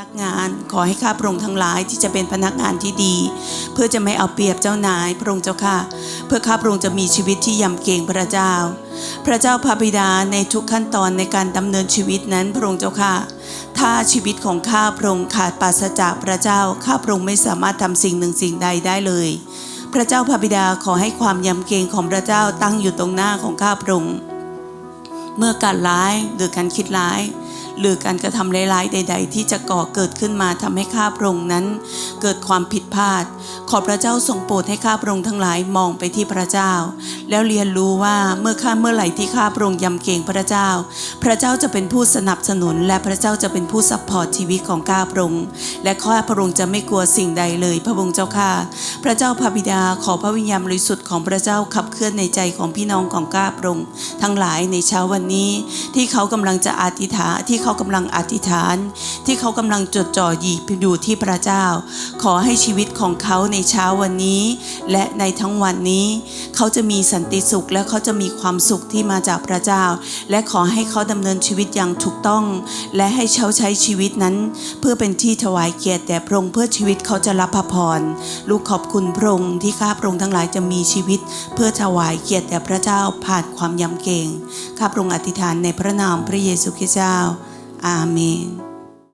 นักงาน ขอให้ข้าพระองค์ทั้งหลายที่จะเป็นพนักงานที่ดี เพื่อจะไม่เอาเปรียบเจ้านาย พระองค์เจ้าค่ะ เพื่อข้าพระองค์จะมีชีวิตที่ยำเกรงพระเจ้า พระเจ้าพระบิดาในทุกขั้นตอนในการดำเนินชีวิตนั้นพระองค์เจ้าค่ะ ถ้าชีวิตของข้าพระองค์ขาดปราศจากพระเจ้าข้าพระองค์ไม่สามารถทำสิ่งหนึ่งสิ่งใดได้เลยพระเจ้าพระบิดาขอให้ความยำเกรงของพระเจ้าตั้งอยู่ตรงหน้าของข้าพระองค์ เมื่อการร้ายหรือการคิดร้าย หรือการกระทำร้ายๆใด ๆ ที่จะก่อเกิดขึ้นมาทำให้ข้าพระองค์นั้น เกิดความผิดพลาด ขอพระเจ้าทรงโปรดให้ข้าพระองค์ทั้งหลายมองไปที่พระเจ้า แล้วเรียนรู้ว่าเมื่อข้าเมื่อไหร่ที่ข้าพระองค์ยำเกรงพระเจ้า พระเจ้าจะเป็นผู้สนับสนุน และพระเจ้าจะเป็นผู้ซัพพอร์ตชีวิตของข้าพระองค์และข้าพระองค์จะไม่กลัวสิ่งใดเลย พระองค์เจ้าข้าพระเจ้าพระบิดาขอพระวิญญาณบริสุทธิ์ของพระเจ้าขับเคลื่อนในใจของพี่น้องของข้าพระองค์ทั้งหลายในเช้าวันนี้ ที่เขากำลังจะอธิษฐานที่เขาากำลังอธิษฐาน ที่เขากำลังจดจ่อหยีอยู่ที่พระเจ้า ขอให้ชีวิตของเขาในเช้าวันนี้ และในทั้งวันนี้ เขาจะมีสันติสุขและเขาจะมีความสุขที่มาจากพระเจ้า และขอให้เขาดำเนินชีวิตอย่างถูกต้อง และให้เขาใช้ชีวิตนั้น เพื่อเป็นที่ถวายเกียรติแด่พระองค์เพื่อชีวิตเขาจะรับพระพรลูกขอบคุณพระองค์ที่ข้าพระองค์ทั้งหลายจะมีชีวิต เพื่อถวายเกียรติแด่พระเจ้าผ่านความยำเกรงข้าพระองค์อธิษฐานในพระนามพระเยซูคริสต์เจ้า อาเมน